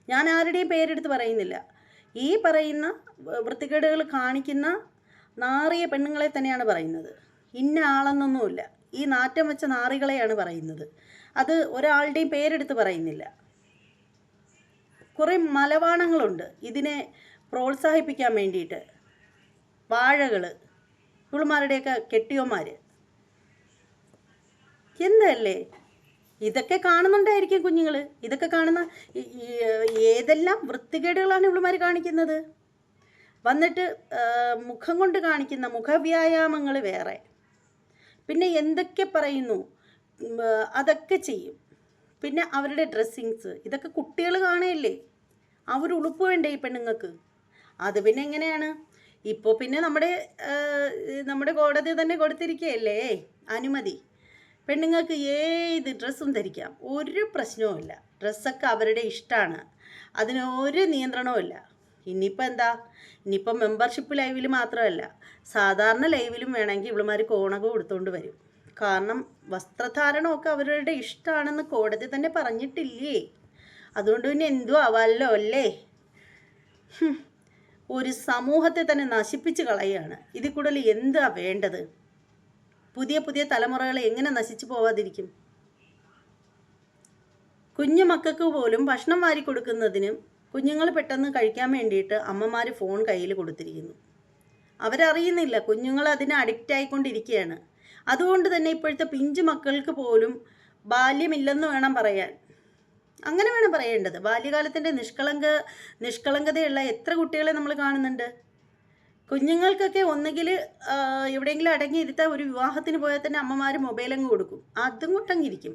ഞാൻ ആരുടെയും പേരെടുത്ത് പറയുന്നില്ല. ഈ പറയുന്ന വൃത്തികേടുകൾ കാണിക്കുന്ന നാറിയ പെണ്ണുങ്ങളെ തന്നെയാണ് പറയുന്നത്. ഇന്ന ആളെന്നൊന്നുമില്ല. ഈ നാറ്റം വെച്ച നാറികളെയാണ് പറയുന്നത്. അത് ഒരാളുടെയും പേരെടുത്ത് പറയുന്നില്ല. കുറേ മലവാണങ്ങളുണ്ട് ഇതിനെ പ്രോത്സാഹിപ്പിക്കാൻ വേണ്ടിയിട്ട് വാഴകൾ ഇവളുമാരുടെയൊക്കെ കെട്ടിയോമാർ എന്തല്ലേ? ഇതൊക്കെ കാണുന്നുണ്ടായിരിക്കും കുഞ്ഞുങ്ങൾ ഇതൊക്കെ കാണുന്ന ഏതെല്ലാം വൃത്തികേടുകളാണ് ഇവളുമാർ കാണിക്കുന്നത്? വന്നിട്ട് മുഖം കൊണ്ട് കാണിക്കുന്ന മുഖവ്യായാമങ്ങൾ വേറെ. പിന്നെ എന്തൊക്കെ പറയുന്നു അതൊക്കെ ചെയ്യും. പിന്നെ അവരുടെ ഡ്രസ്സിങ്സ് ഇതൊക്കെ കുട്ടികൾ കാണുകയല്ലേ അവർ ഉളുപ്പ് വേണ്ടേ ഈ പെണ്ണുങ്ങൾക്ക്? അത് പിന്നെ എങ്ങനെയാണ്? ഇപ്പോൾ പിന്നെ നമ്മുടെ നമ്മുടെ കോടതി തന്നെ കൊടുത്തിരിക്കുകയല്ലേ? അനുമതി. പെണ്ണുങ്ങൾക്ക് ഏത് ഡ്രസ്സും ധരിക്കാം. ഒരു പ്രശ്നവുമില്ല. ഡ്രസ്സൊക്കെ അവരുടെ ഇഷ്ടമാണ് അതിന് ഒരു നിയന്ത്രണവുമില്ല. ഇനിയിപ്പോൾ എന്താ? ഇനിയിപ്പോൾ മെമ്പർഷിപ്പ് ലൈവിൽ മാത്രമല്ല സാധാരണ ലൈവിലും വേണമെങ്കിൽ ഇവളുമാർ കോണക കൊടുത്തുകൊണ്ട് വരും. കാരണം വസ്ത്രധാരണമൊക്കെ അവരുടെ ഇഷ്ടമാണെന്ന് കോടതി തന്നെ പറഞ്ഞിട്ടില്ലേ? അതുകൊണ്ട് പിന്നെ എന്തോ ആവാമല്ലോ അല്ലേ? ഒരു സമൂഹത്തെ തന്നെ നശിപ്പിച്ച് കളയാണ്. ഇതിൽ കൂടുതൽ എന്താ വേണ്ടത്? പുതിയ പുതിയ തലമുറകൾ എങ്ങനെ നശിച്ചു പോവാതിരിക്കും? കുഞ്ഞു മക്കൾക്ക് പോലും ഭക്ഷണം വാരി കൊടുക്കുന്നതിനും കുഞ്ഞുങ്ങൾ പെട്ടെന്ന് കഴിക്കാൻ വേണ്ടിയിട്ട് അമ്മമാർ ഫോൺ കയ്യിൽ കൊടുത്തിരിക്കുന്നു. അവരറിയുന്നില്ല കുഞ്ഞുങ്ങൾ അതിന് അഡിക്റ്റ് ആയിക്കൊണ്ടിരിക്കുകയാണ്. അതുകൊണ്ട് തന്നെ ഇപ്പോഴത്തെ പിഞ്ചു മക്കൾക്ക് പോലും ബാല്യമില്ലെന്ന് വേണം പറയാൻ. അങ്ങനെ വേണം പറയേണ്ടത്. ബാല്യകാലത്തിന്റെ നിഷ്കളങ്ക നിഷ്കളങ്കതയുള്ള എത്ര കുട്ടികളെ നമ്മൾ കാണുന്നുണ്ട്? കുഞ്ഞുങ്ങൾക്കൊക്കെ ഒന്നുകിൽ എവിടെയെങ്കിലും അടങ്ങിയിരുത്താൻ ഒരു വിവാഹത്തിന് പോയാൽ തന്നെ അമ്മമാർ മൊബൈലങ്ങ് കൊടുക്കും. അതും കൊണ്ടങ്ങിരിക്കും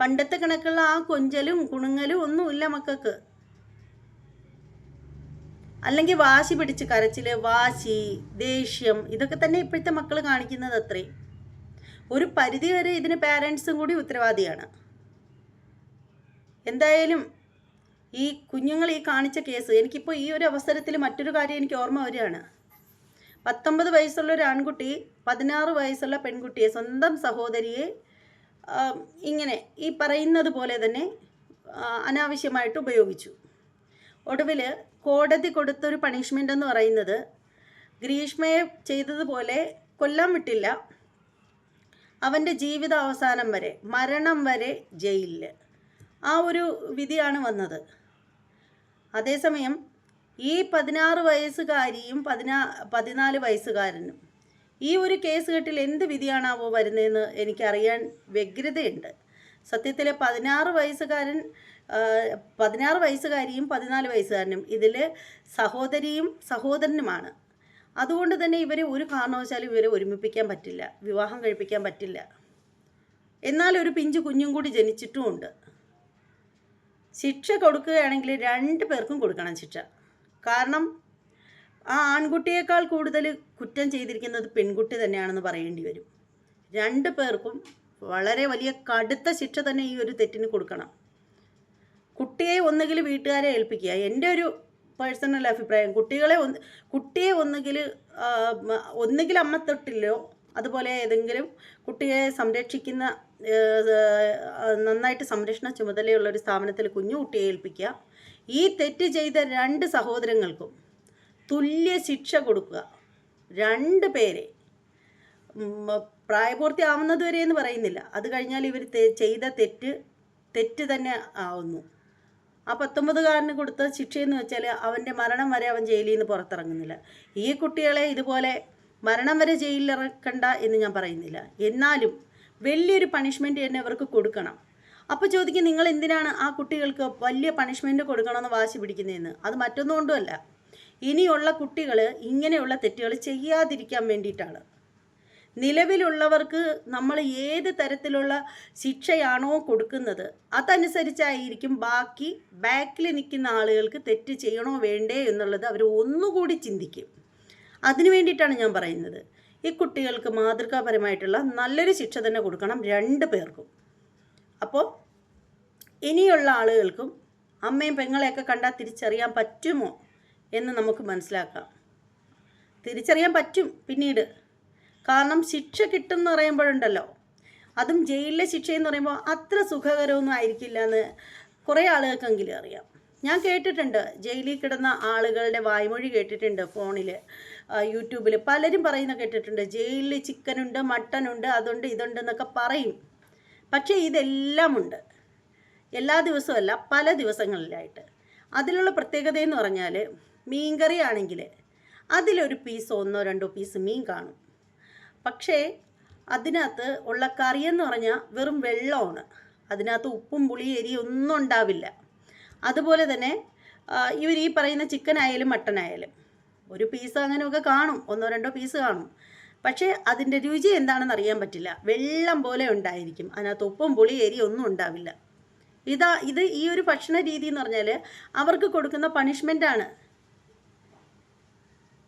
പണ്ടത്തെ കണക്കുള്ള ആ കൊഞ്ചലും കുണുങ്ങലും ഒന്നുമില്ല മക്കൾക്ക്. അല്ലെങ്കിൽ വാശി പിടിച്ച് കരച്ചിൽ വാശി ദേഷ്യം ഇതൊക്കെ തന്നെ ഇപ്പോഴത്തെ മക്കൾ കാണിക്കുന്നത് അത്രേ. ഒരു പരിധി വരെ ഇതിന് പാരൻസും കൂടി ഉത്തരവാദിയാണ്. എന്തായാലും ഈ കുഞ്ഞുങ്ങൾ ഈ കാണിച്ച കേസ് എനിക്കിപ്പോൾ ഈ ഒരു അവസരത്തിൽ മറ്റൊരു കാര്യം എനിക്ക് ഓർമ്മ വരികയാണ്. പത്തൊമ്പത് വയസ്സുള്ള ഒരു ആൺകുട്ടി പതിനാറ് വയസ്സുള്ള പെൺകുട്ടിയെ സ്വന്തം സഹോദരിയെ ഇങ്ങനെ ഈ പറയുന്നത് പോലെ തന്നെ അനാവശ്യമായിട്ട് ഉപയോഗിച്ചു. ഒടുവിൽ കോടതി കൊടുത്തൊരു പണിഷ്മെന്റ് എന്ന് പറയുന്നത് ഗ്രീഷ്മയെ ചെയ്തതുപോലെ കൊല്ലാൻ വിട്ടില്ല. അവന്റെ ജീവിത അവസാനം വരെ മരണം വരെ ജയിലിൽ ആ ഒരു വിധിയാണ് വന്നത്. അതേസമയം ഈ പതിനാറ് വയസ്സുകാരിയും പതിനാ പതിനാല് വയസ്സുകാരനും ഈ ഒരു കേസ് കെട്ടിൽ എന്ത് വിധിയാണാവോ വരുന്നതെന്ന് എനിക്കറിയാൻ വ്യഗ്രതയുണ്ട്. സത്യത്തിലെ പതിനാറ് വയസ്സുകാരൻ പതിനാറ് വയസ്സുകാരിയും പതിനാല് വയസ്സുകാരനും ഇതിൽ സഹോദരിയും സഹോദരനുമാണ്. അതുകൊണ്ട് തന്നെ ഇവരെ ഒരു കാരണവശാലും ഇവരെ ഒരുമിപ്പിക്കാൻ പറ്റില്ല. വിവാഹം കഴിപ്പിക്കാൻ പറ്റില്ല. എന്നാൽ ഒരു പിഞ്ചു കുഞ്ഞും കൂടി ജനിച്ചിട്ടുമുണ്ട്. ശിക്ഷ കൊടുക്കുകയാണെങ്കിൽ രണ്ട് പേർക്കും കൊടുക്കണം ശിക്ഷ. കാരണം ആ ആൺകുട്ടിയേക്കാൾ കൂടുതൽ കുറ്റം ചെയ്തിരിക്കുന്നത് പെൺകുട്ടി തന്നെയാണെന്ന് പറയേണ്ടി വരും. രണ്ട് പേർക്കും വളരെ വലിയ കടുത്ത ശിക്ഷ തന്നെ ഈ ഒരു തെറ്റിന് കൊടുക്കണം. കുട്ടിയെ ഒന്നുകിൽ വീട്ടുകാരെ ഏൽപ്പിക്കുക. എന്റെ ഒരു പേഴ്സണൽ അഭിപ്രായം കുട്ടികളെ ഒന്ന് കുട്ടിയെ ഒന്നുകിൽ ഒന്നുകിൽ അമ്മ തൊട്ടില്ലോ അതുപോലെ ഏതെങ്കിലും കുട്ടിയെ സംരക്ഷിക്കുന്ന നന്നായിട്ട് സംരക്ഷണ ചുമതലയുള്ള ഒരു സ്ഥാപനത്തിൽ കുഞ്ഞു കുട്ടിയെ ഏൽപ്പിക്കുക. ഈ തെറ്റ് ചെയ്ത രണ്ട് സഹോദരങ്ങൾക്കും തുല്യ ശിക്ഷ കൊടുക്കുക. രണ്ട് പേരെ. പ്രായപൂർത്തി പ്രായപൂർത്തിയാവുന്നത് വരെ എന്ന് പറയുന്നില്ല. അത് കഴിഞ്ഞാൽ ഇവർ ചെയ്ത തെറ്റ് തെറ്റ് തന്നെ ആവുന്നു. ആ പത്തൊമ്പതുകാരന് കൊടുത്ത ശിക്ഷയെന്ന് വെച്ചാൽ അവന്റെ മരണം വരെ അവൻ ജയിലിൽ നിന്ന് പുറത്തിറങ്ങുന്നില്ല. ഈ കുട്ടികളെ ഇതുപോലെ മരണം വരെ ജയിലിൽ ഇറക്കണ്ട എന്ന് ഞാൻ പറയുന്നില്ല. എന്നാലും വലിയൊരു പണിഷ്മെന്റ് തന്നെ അവർക്ക് കൊടുക്കണം. അപ്പോൾ ചോദിക്കും നിങ്ങൾ എന്തിനാണ് ആ കുട്ടികൾക്ക് വലിയ പണിഷ്മെന്റ് കൊടുക്കണമെന്ന് വാശി പിടിക്കുന്നതെന്ന്? അത് മറ്റൊന്നും കൊണ്ടുമല്ല. ഇനിയുള്ള കുട്ടികൾ ഇങ്ങനെയുള്ള തെറ്റുകൾ ചെയ്യാതിരിക്കാൻ വേണ്ടിയിട്ടാണ്. നിലവിലുള്ളവർക്ക് നമ്മൾ ഏത് തരത്തിലുള്ള ശിക്ഷയാണോ കൊടുക്കുന്നത്? അതനുസരിച്ചായിരിക്കും ബാക്കി ബാക്കിൽ നിൽക്കുന്ന ആളുകൾക്ക് തെറ്റ് ചെയ്യണോ വേണ്ടേ എന്നുള്ളത് അവർ ഒന്നുകൂടി ചിന്തിക്കും. അതിനു വേണ്ടിയിട്ടാണ് ഞാൻ പറയുന്നത്. ഈ കുട്ടികൾക്ക് മാതൃകാപരമായിട്ടുള്ള നല്ലൊരു ശിക്ഷ തന്നെ കൊടുക്കണം രണ്ട് പേർക്കും. അപ്പോൾ ഇനിയുള്ള ആളുകൾക്കും അമ്മയും പെങ്ങളെയൊക്കെ കണ്ടാൽ തിരിച്ചറിയാൻ പറ്റുമോ എന്ന് നമുക്ക് മനസ്സിലാക്കാം. തിരിച്ചറിയാൻ പറ്റും പിന്നീട്. കാരണം ശിക്ഷ കിട്ടും എന്ന് പറയുമ്പോഴുണ്ടല്ലോ. അതും ജയിലിലെ ശിക്ഷ എന്ന് പറയുമ്പോൾ അത്ര സുഖകരമൊന്നും ആയിരിക്കില്ല എന്ന് കുറേ ആളുകൾക്കെങ്കിലും അറിയാം. ഞാൻ കേട്ടിട്ടുണ്ട് ജയിലിൽ കിടന്ന ആളുകളുടെ വായ്മൊഴി കേട്ടിട്ടുണ്ട് ഫോണിൽ യൂട്യൂബിൽ പലരും പറയുന്ന കേട്ടിട്ടുണ്ട് ജയിലിൽ ചിക്കനുണ്ട് മട്ടനുണ്ട് അതുണ്ട് ഇതുണ്ട് എന്നൊക്കെ പറയും. പക്ഷേ ഇതെല്ലാം ഉണ്ട് എല്ലാ ദിവസവുമല്ല പല ദിവസങ്ങളിലായിട്ട്. അതിലുള്ള പ്രത്യേകത എന്ന് പറഞ്ഞാൽ മീൻകറി ആണെങ്കിൽ അതിലൊരു പീസ് ഒന്നോ രണ്ടോ പീസ് മീൻ കാണും. പക്ഷേ അതിനകത്ത് ഉള്ള കറിയെന്ന് പറഞ്ഞാൽ വെറും വെള്ളമാണ്. അതിനകത്ത് ഉപ്പും പുളി എരി ഒന്നും ഉണ്ടാവില്ല. അതുപോലെ തന്നെ ഇവർ ഈ പറയുന്ന ചിക്കൻ ആയാലും മട്ടൻ ആയാലും ഒരു പീസ് അങ്ങനെയൊക്കെ കാണും. ഒന്നോ രണ്ടോ പീസ് കാണും. പക്ഷേ അതിന്റെ രുചി എന്താണെന്ന് അറിയാൻ പറ്റില്ല. വെള്ളം പോലെ ഉണ്ടായിരിക്കും. അതിനകത്ത് ഉപ്പും പുളി എരി ഒന്നും ഉണ്ടാവില്ല. ഇതാ ഇത് ഈ ഒരു ഭക്ഷണ രീതി എന്ന് പറഞ്ഞാൽ അവർക്ക് കൊടുക്കുന്ന പണിഷ്മെന്റ് ആണ്.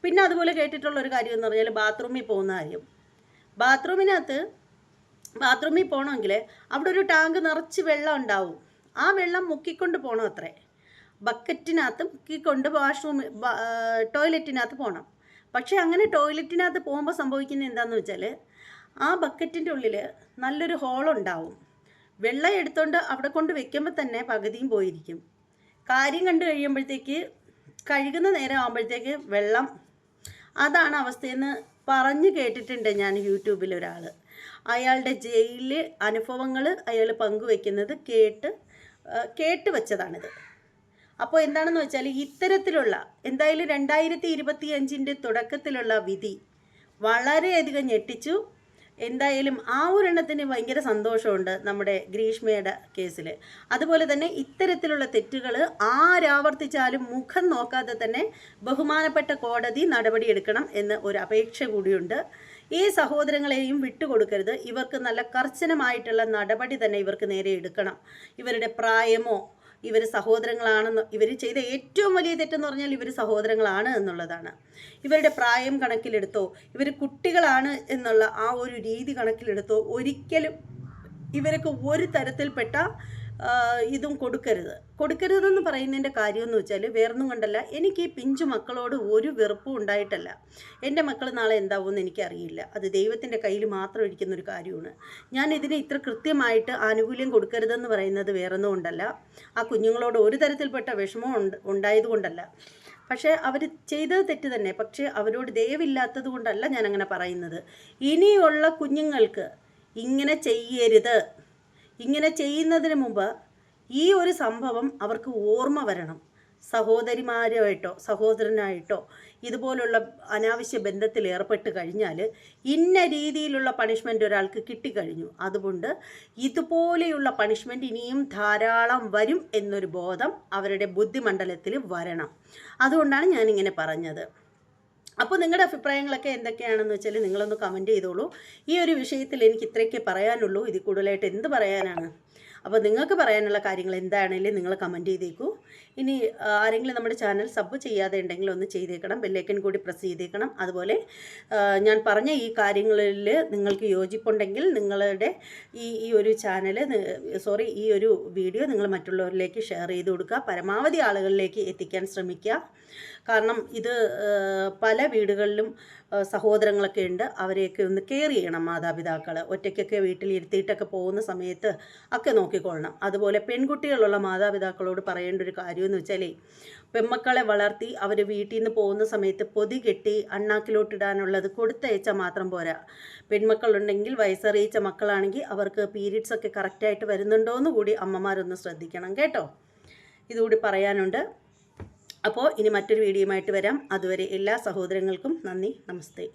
പിന്നെ അതുപോലെ കേട്ടിട്ടുള്ള ഒരു കാര്യം എന്ന് പറഞ്ഞാൽ ബാത്റൂമിൽ പോകുന്ന കാര്യം. ബാത്റൂമിനകത്ത് ബാത്റൂമിൽ പോകണമെങ്കിൽ അവിടെ ഒരു ടാങ്ക് നിറച്ച് വെള്ളം ഉണ്ടാവും. ആ വെള്ളം മുക്കിക്കൊണ്ട് പോകണം അത്രേ. ബക്കറ്റിനകത്ത് മുക്കിക്കൊണ്ട് വാഷ്റൂം ടോയ്ലറ്റിനകത്ത് പോകണം. പക്ഷേ അങ്ങനെ ടോയ്ലറ്റിനകത്ത് പോകുമ്പോൾ സംഭവിക്കുന്നത് എന്താണെന്ന് വെച്ചാൽ ആ ബക്കറ്റിന്റെ ഉള്ളിൽ നല്ലൊരു ഹോളുണ്ടാവും വെള്ളം എടുത്തുകൊണ്ട് അവിടെ കൊണ്ട് വെക്കുമ്പോൾ തന്നെ പകുതിയും പോയിരിക്കും. കാര്യം കണ്ടു കഴിയുമ്പോഴത്തേക്ക് കഴുകുന്ന നേരം ആകുമ്പോഴത്തേക്ക് വെള്ളം അതാണ് അവസ്ഥയെന്ന് പറഞ്ഞു കേട്ടിട്ടുണ്ട് ഞാൻ യൂട്യൂബിൽ ഒരാൾ. അയാളുടെ ജയിലിൽ അനുഭവങ്ങൾ അയാൾ പങ്കുവെക്കുന്നത് കേട്ട് കേട്ട് വെച്ചതാണിത്. അപ്പോൾ എന്താണെന്ന് വെച്ചാൽ ഇത്തരത്തിലുള്ള എന്തായാലും രണ്ടായിരത്തി ഇരുപത്തി അഞ്ചിന്റെ തുടക്കത്തിലുള്ള വിധി വളരെയധികം ഞെട്ടിച്ചു. എന്തായാലും ആ ഒരെണ്ണത്തിന് ഭയങ്കര സന്തോഷമുണ്ട് നമ്മുടെ ഗ്രീഷ്മയുടെ കേസിൽ അതുപോലെ തന്നെ ഇത്തരത്തിലുള്ള തെറ്റുകൾ ആരാവർത്തിച്ചാലും മുഖം നോക്കാതെ തന്നെ ബഹുമാനപ്പെട്ട കോടതി നടപടിയെടുക്കണം എന്ന് ഒരു അപേക്ഷ കൂടിയുണ്ട്. ഈ സഹോദരങ്ങളെയും വിട്ടുകൊടുക്കരുത്. ഇവർക്ക് നല്ല കർശനമായിട്ടുള്ള നടപടി തന്നെ ഇവർക്ക് നേരെ എടുക്കണം. ഇവരുടെ പ്രായമോ ഇവർ സഹോദരങ്ങളാണെന്ന് ഇവർ ചെയ്ത ഏറ്റവും വലിയ തെറ്റെന്ന് പറഞ്ഞാൽ ഇവർ സഹോദരങ്ങളാണ് എന്നുള്ളതാണ്. ഇവരുടെ പ്രായം കണക്കിലെടുത്തോ ഇവർ കുട്ടികളാണ് എന്നുള്ള ആ ഒരു രീതി കണക്കിലെടുത്തോ ഒരിക്കലും ഇവർക്ക് ഒരു തരത്തിൽപ്പെട്ട ഇതും കൊടുക്കരുത്. കൊടുക്കരുതെന്ന് പറയുന്നതിന്റെ കാര്യമെന്ന് വെച്ചാൽ വേറൊന്നും കൊണ്ടല്ല. എനിക്ക് ഈ പിഞ്ചു മക്കളോട് ഒരു വെറുപ്പും ഉണ്ടായിട്ടല്ല. എന്റെ മക്കൾ നാളെ എന്താവുമെന്ന് എനിക്കറിയില്ല. അത് ദൈവത്തിന്റെ കയ്യിൽ മാത്രം ഇരിക്കുന്ന ഒരു കാര്യമാണ്. ഞാൻ ഇതിന് ഇത്ര കൃത്യമായിട്ട് ആനുകൂല്യം കൊടുക്കരുതെന്ന് പറയുന്നത് വേറൊന്നും കൊണ്ടല്ല. ആ കുഞ്ഞുങ്ങളോട് ഒരു തരത്തിൽപ്പെട്ട വിഷമം ഉണ്ട് ഉണ്ടായതുകൊണ്ടല്ല പക്ഷേ അവർ ചെയ്തത് തെറ്റ് തന്നെ. പക്ഷേ അവരോട് ദയവില്ലാത്തത് കൊണ്ടല്ല ഞാൻ അങ്ങനെ പറയുന്നത്. ഇനിയുള്ള കുഞ്ഞുങ്ങൾക്ക് ഇങ്ങനെ ചെയ്യരുത്. ഇങ്ങനെ ചെയ്യുന്നതിന് മുമ്പ് ഈ ഒരു സംഭവം അവർക്ക് ഓർമ്മ വരണം. സഹോദരിമാരുമായിട്ടോ സഹോദരനായിട്ടോ ഇതുപോലുള്ള അനാവശ്യ ബന്ധത്തിൽ ഏർപ്പെട്ട് കഴിഞ്ഞാൽ ഇന്ന രീതിയിലുള്ള പണിഷ്മെന്റ് ഒരാൾക്ക് കിട്ടിക്കഴിഞ്ഞു. അതുകൊണ്ട് ഇതുപോലെയുള്ള പണിഷ്മെന്റ് ഇനിയും ധാരാളം വരും എന്നൊരു ബോധം അവരുടെ ബുദ്ധിമണ്ഡലത്തിൽ വരണം. അതുകൊണ്ടാണ് ഞാനിങ്ങനെ പറഞ്ഞത്. അപ്പോൾ നിങ്ങളുടെ അഭിപ്രായങ്ങളൊക്കെ എന്തൊക്കെയാണെന്ന് വെച്ചാൽ നിങ്ങളൊന്ന് കമന്റ് ചെയ്തോളൂ. ഈ ഒരു വിഷയത്തിൽ എനിക്ക് ഇത്രയൊക്കെ പറയാനുള്ളൂ. ഇതിൽ കൂടുതലായിട്ട് എന്ത് പറയാനാണ്? അപ്പോൾ നിങ്ങൾക്ക് പറയാനുള്ള കാര്യങ്ങൾ എന്താണെങ്കിലും നിങ്ങൾ കമന്റ് ചെയ്തേക്കൂ. ഇനി ആരെങ്കിലും നമ്മുടെ ചാനൽ സബ് ചെയ്യാതെ ഉണ്ടെങ്കിൽ ഒന്ന് ചെയ്തേക്കണം. ബെല്ലേക്കൻ കൂടി പ്രസ് ചെയ്തേക്കണം. അതുപോലെ ഞാൻ പറഞ്ഞ ഈ കാര്യങ്ങളിൽ നിങ്ങൾക്ക് യോജിപ്പുണ്ടെങ്കിൽ നിങ്ങളുടെ ഈ ഈ ഒരു ചാനൽ സോറി ഈ ഒരു വീഡിയോ നിങ്ങൾ മറ്റുള്ളവരിലേക്ക് ഷെയർ ചെയ്ത് കൊടുക്കുക. പരമാവധി ആളുകളിലേക്ക് എത്തിക്കാൻ ശ്രമിക്കുക. കാരണം ഇത് പല വീടുകളിലും സഹോദരങ്ങളൊക്കെ ഉണ്ട്. അവരെയൊക്കെ ഒന്ന് കെയർ ചെയ്യണം മാതാപിതാക്കൾ ഒറ്റയ്ക്കൊക്കെ വീട്ടിൽ ഇരുത്തിയിട്ടൊക്കെ പോകുന്ന സമയത്ത് ഒക്കെ നോക്കിക്കൊള്ളണം. അതുപോലെ പെൺകുട്ടികളുള്ള മാതാപിതാക്കളോട് പറയേണ്ട ഒരു കാര്യമെന്ന് വെച്ചാലേ പെമ്മക്കളെ വളർത്തി അവർ വീട്ടിൽ നിന്ന് പോകുന്ന സമയത്ത് പൊതി കെട്ടി അണ്ണാക്കിലോട്ടിടാനുള്ളത് കൊടുത്തയച്ച മാത്രം പോരാ. പെൺമക്കളുണ്ടെങ്കിൽ വയസ്സറിയിച്ച മക്കളാണെങ്കിൽ അവർക്ക് പീരീഡ്സ് ഒക്കെ കറക്റ്റായിട്ട് വരുന്നുണ്ടോ എന്ന് കൂടി അമ്മമാരൊന്ന് ശ്രദ്ധിക്കണം കേട്ടോ. ഇതുകൂടി പറയാനുണ്ട്. അപ്പോൾ ഇനി മറ്റൊരു വീഡിയോ ആയിട്ട് വരാം. അതുവരെ എല്ലാ സഹോദരങ്ങൾക്കും നന്ദി നമസ്തേ.